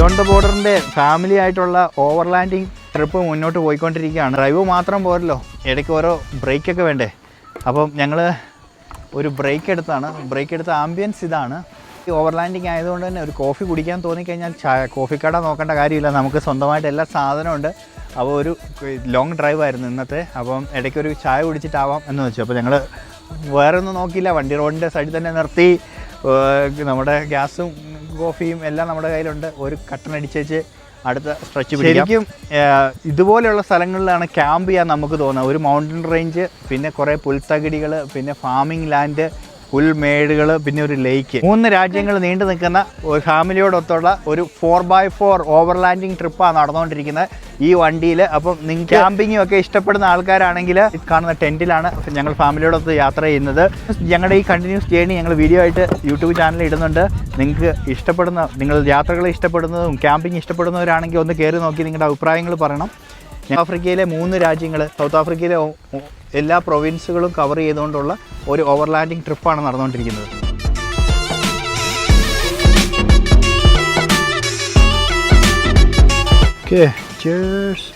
Beyond the ബോർഡറിന്റെ family ആയിട്ടുള്ള overlanding trip മുന്നോട്ട് പോയിക്കൊണ്ടിരിക്കുകയാണ്. ഡ്രൈവ് മാത്രം പോരല്ലോ. ഇടയ്ക്ക് ഓരോ ബ്രേക്കൊക്കെ വേണ്ടേ? അപ്പം ഞങ്ങൾ ഒരു ബ്രേക്ക് എടുത്താണ്. ബ്രേക്ക് എടുത്ത ആംബിയൻസ് ഇതാണ്. ഈ ഓവർലാൻഡിങ് ആയതുകൊണ്ട് തന്നെ ഒരു കോഫി കുടിക്കാൻ തോന്നിക്കഴിഞ്ഞാൽ ചായ കോഫി കട നോക്കേണ്ട കാര്യമില്ല. നമുക്ക് സ്വന്തമായിട്ട് എല്ലാ സാധനമുണ്ട് അപ്പോൾ ഒരു ലോങ് ഡ്രൈവ് ആയിരുന്നു ഇന്നത്തെ. അപ്പം ഇടയ്ക്ക് ഒരു ചായ കുടിച്ചിട്ടാവാം എന്ന് വെച്ചു. അപ്പോൾ ഞങ്ങൾ വേറെ ഒന്നും നോക്കിയില്ല. വണ്ടി റോഡിന്റെ സൈഡിൽ തന്നെ നിർത്തി. നമ്മുടെ ഗ്യാസും കോഫിയും എല്ലാം നമ്മുടെ കയ്യിലുണ്ട്. ഒരു കട്ടൺ അടിച്ചേച്ച് അടുത്ത സ്ട്രെച്ച് ശരിക്കും ഇതുപോലെയുള്ള സ്ഥലങ്ങളിലാണ് ക്യാമ്പ് ചെയ്യാൻ നമുക്ക് തോന്നുന്നത്. ഒരു മൗണ്ടൻ റേഞ്ച് പിന്നെ കുറേ പുൽത്തകിടികൾ പിന്നെ ഫാമിംഗ് ലാൻഡ് പുൽമേടുകൾ പിന്നെ ഒരു ലേക്ക്. മൂന്ന് രാജ്യങ്ങൾ നീണ്ടു നിൽക്കുന്ന ഒരു ഫാമിലിയോടൊത്തുള്ള ഒരു ഫോർ ബൈ ഫോർ ഓവർലാൻഡിങ് ട്രിപ്പാണ് നടന്നുകൊണ്ടിരിക്കുന്നത് ഈ വണ്ടിയിൽ അപ്പം നിങ്ങൾ ക്യാമ്പിങ്ങും ഒക്കെ ഇഷ്ടപ്പെടുന്ന ആൾക്കാരാണെങ്കിൽ കാണുന്ന ടെന്റിലാണ് ഞങ്ങൾ ഫാമിലിയോടൊത്ത് യാത്ര ചെയ്യുന്നത്. ഞങ്ങളുടെ ഈ കണ്ടിന്യൂസ് ജേണി ഞങ്ങൾ വീഡിയോ ആയിട്ട് യൂട്യൂബ് ചാനലിൽ ഇടുന്നുണ്ട്. നിങ്ങൾക്ക് ഇഷ്ടപ്പെടുന്ന നിങ്ങൾ യാത്രകൾ ഇഷ്ടപ്പെടുന്നതും ക്യാമ്പിങ് ഇഷ്ടപ്പെടുന്നവരാണെങ്കിൽ ഒന്ന് കയറി നോക്കി നിങ്ങളുടെ അഭിപ്രായങ്ങൾ പറയണം. ആഫ്രിക്കയിലെ മൂന്ന് രാജ്യങ്ങൾ സൗത്ത് ആഫ്രിക്കയിലെ എല്ലാ പ്രൊവിൻസുകളും കവർ ചെയ്തുകൊണ്ടുള്ള ഒരു ഓവർലാൻഡിങ് ട്രിപ്പാണ് നടന്നുകൊണ്ടിരിക്കുന്നത്. Okay chairs